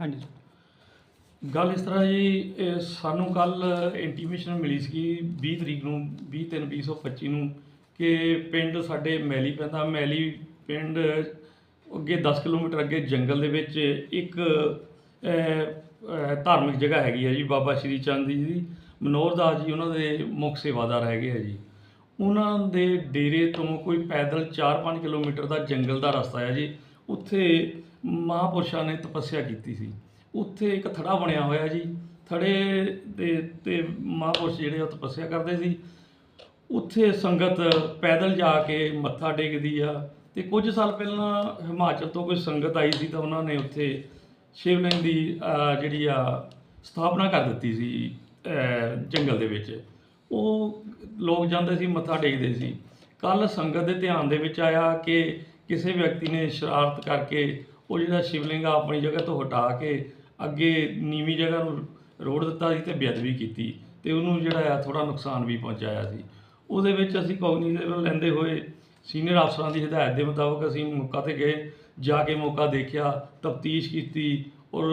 ਹਾਂਜੀ। ਗੱਲ ਇਸ ਤਰ੍ਹਾਂ ਜੀ, ਇਹ ਸਾਨੂੰ ਕੱਲ ਇੰਟੀਮੇਸ਼ਨ ਮਿਲੀ ਸੀ 20 ਤਰੀਕ ਨੂੰ 20 ਤਿੰਨ 2025 ਨੂੰ ਕਿ ਪਿੰਡ ਸਾਡੇ ਮੈਲੀ ਪੈਂਦਾ। ਮੈਲੀ ਪਿੰਡ ਅੱਗੇ 10 ਕਿਲੋਮੀਟਰ ਅੱਗੇ ਜੰਗਲ ਦੇ ਵਿੱਚ ਇੱਕ ਧਾਰਮਿਕ ਜਗ੍ਹਾ ਹੈਗੀ ਹੈ ਜੀ, ਬਾਬਾ ਸ਼੍ਰੀ ਚੰਦ ਜੀ ਦੀ। ਮਨੋਹਰ ਦਾਸ ਜੀ ਉਹਨਾਂ ਦੇ ਮੁੱਖ ਸੇਵਾਦਾਰ ਹੈਗੇ ਹੈ ਜੀ। ਉਹਨਾਂ ਦੇ ਡੇਰੇ ਤੋਂ ਕੋਈ ਪੈਦਲ 4-5 ਕਿਲੋਮੀਟਰ ਦਾ ਜੰਗਲ ਦਾ ਰਸਤਾ ਹੈ ਜੀ। ਉੱਥੇ ਮਹਾਂਪੁਰਸ਼ਾਂ ਨੇ ਤਪੱਸਿਆ ਕੀਤੀ ਸੀ। ਉੱਥੇ ਇੱਕ ਥੜਾ ਬਣਿਆ ਹੋਇਆ ਜੀ। ਥੜੇ ਦੇ ਤੇ ਮਹਾਂਪੁਰਸ਼ ਜਿਹੜੇ ਉਹ ਤਪੱਸਿਆ ਕਰਦੇ ਸੀ। ਉੱਥੇ ਸੰਗਤ ਪੈਦਲ ਜਾ ਕੇ ਮੱਥਾ ਟੇਕਦੀ ਆ ਤੇ ਕੁਝ ਸਾਲ ਪਹਿਲਾਂ ਹਿਮਾਚਲ ਤੋਂ ਕੋਈ ਸੰਗਤ ਆਈ ਸੀ ਤਾਂ ਉਹਨਾਂ ਨੇ ਉੱਥੇ ਸ਼ਿਵਲਿੰਗ ਦੀ ਜਿਹੜੀ ਆ, ਸਥਾਪਨਾ ਕਰ ਦਿੱਤੀ ਸੀ ਜੰਗਲ ਦੇ ਵਿੱਚ। ਉਹ ਲੋਕ ਜਾਂਦੇ ਸੀ, ਮੱਥਾ ਟੇਕਦੇ ਸੀ। ਕੱਲ ਸੰਗਤ ਦੇ ਧਿਆਨ ਦੇ ਵਿੱਚ ਆਇਆ ਕਿ ਕਿਸੇ ਵਿਅਕਤੀ ਨੇ ਸ਼ਰਾਰਤ ਕਰਕੇ ਉਹ ਜਿਹੜਾ ਸ਼ਿਵਲਿੰਗ ਆ ਆਪਣੀ ਜਗ੍ਹਾ ਤੋਂ ਹਟਾ ਕੇ ਅੱਗੇ ਨੀਵੀਂ ਜਗ੍ਹਾ ਨੂੰ ਰੋੜ ਦਿੱਤਾ ਸੀ ਤੇ ਬੇਅਦਬੀ ਕੀਤੀ ਤੇ ਉਹਨੂੰ ਜਿਹੜਾ ਆ ਥੋੜਾ ਨੁਕਸਾਨ ਵੀ ਪਹੁੰਚਾਇਆ ਸੀ। ਉਹਦੇ ਵਿੱਚ ਅਸੀਂ ਕੋਗਨੀਟਿਵ ਲੈਂਦੇ ਹੋਏ ਸੀਨੀਅਰ ਅਫਸਰਾਂ ਦੀ ਹਦਾਇਤ ਦੇ ਮੁਤਾਬਕ ਅਸੀਂ ਮੌਕਾ ਤੇ ਗਏ, ਜਾ ਕੇ ਮੌਕਾ ਦੇਖਿਆ, ਤਫਤੀਸ਼ ਕੀਤੀ ਔਰ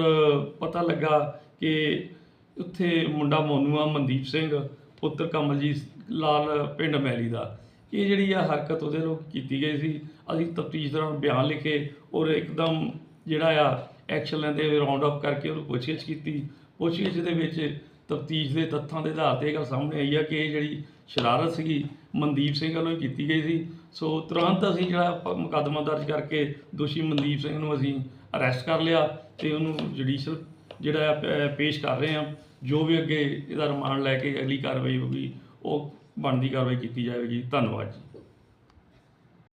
ਪਤਾ ਲੱਗਾ ਕਿ ਉੱਥੇ ਮੁੰਡਾ ਮੋਨੂਆ ਮਨਦੀਪ ਸਿੰਘ, ਪੁੱਤਰ ਕਮਲਜੀਤ ਲਾਲ, ਪਿੰਡ ਮੈਲੀ ਦਾ। ਕਿ ਇਹ ਜਿਹੜੀ ਆ ਹਰਕਤ ਉਹਦੇ ਲੋਕ ਕੀਤੀ ਗਈ ਸੀ, ਅਸੀਂ ਤਫਤੀਸ਼ ਦੌਰਾਨ ਬਿਆਨ ਲਿਖੇ ਔਰ ਇੱਕਦਮ ਜਿਹੜਾ ਆ ਐਕਸ਼ਨ ਲੈਂਦੇ ਹੋਏ ਰਾਉਂਡ ਅਪ ਕਰਕੇ ਉਹਨੂੰ ਪੁੱਛਗਿੱਛ ਕੀਤੀ। ਪੁੱਛਗਿੱਛ ਦੇ ਵਿੱਚ ਤਫਤੀਸ਼ ਦੇ ਤੱਥਾਂ ਦੇ ਆਧਾਰ ਤੇ ਇਹ ਗੱਲ ਸਾਹਮਣੇ ਆਈ ਆ ਕਿ ਇਹ ਜਿਹੜੀ ਸ਼ਰਾਰਤ ਸੀਗੀ, ਮਨਦੀਪ ਸਿੰਘ ਵੱਲੋਂ ਹੀ ਕੀਤੀ ਗਈ ਸੀ। ਸੋ ਤੁਰੰਤ ਅਸੀਂ ਜਿਹੜਾ ਮੁਕੱਦਮਾ ਦਰਜ ਕਰਕੇ ਦੋਸ਼ੀ ਮਨਦੀਪ ਸਿੰਘ ਨੂੰ ਅਸੀਂ ਅਰੈਸਟ ਕਰ ਲਿਆ ਤੇ ਉਹਨੂੰ ਜੁਡੀਸ਼ਲ ਜਿਹੜਾ ਆ ਪੇਸ਼ ਕਰ ਰਹੇ ਹਾਂ। ਜੋ ਵੀ ਅੱਗੇ ਇਹਦਾ ਰਿਮਾਂਡ ਲੈ ਕੇ ਅਗਲੀ ਕਾਰਵਾਈ ਹੋਊਗੀ, ਉਹ ਬਣਦੀ ਕਾਰਵਾਈ ਕੀਤੀ ਜਾਵੇਗੀ। ਧੰਨਵਾਦ ਜੀ।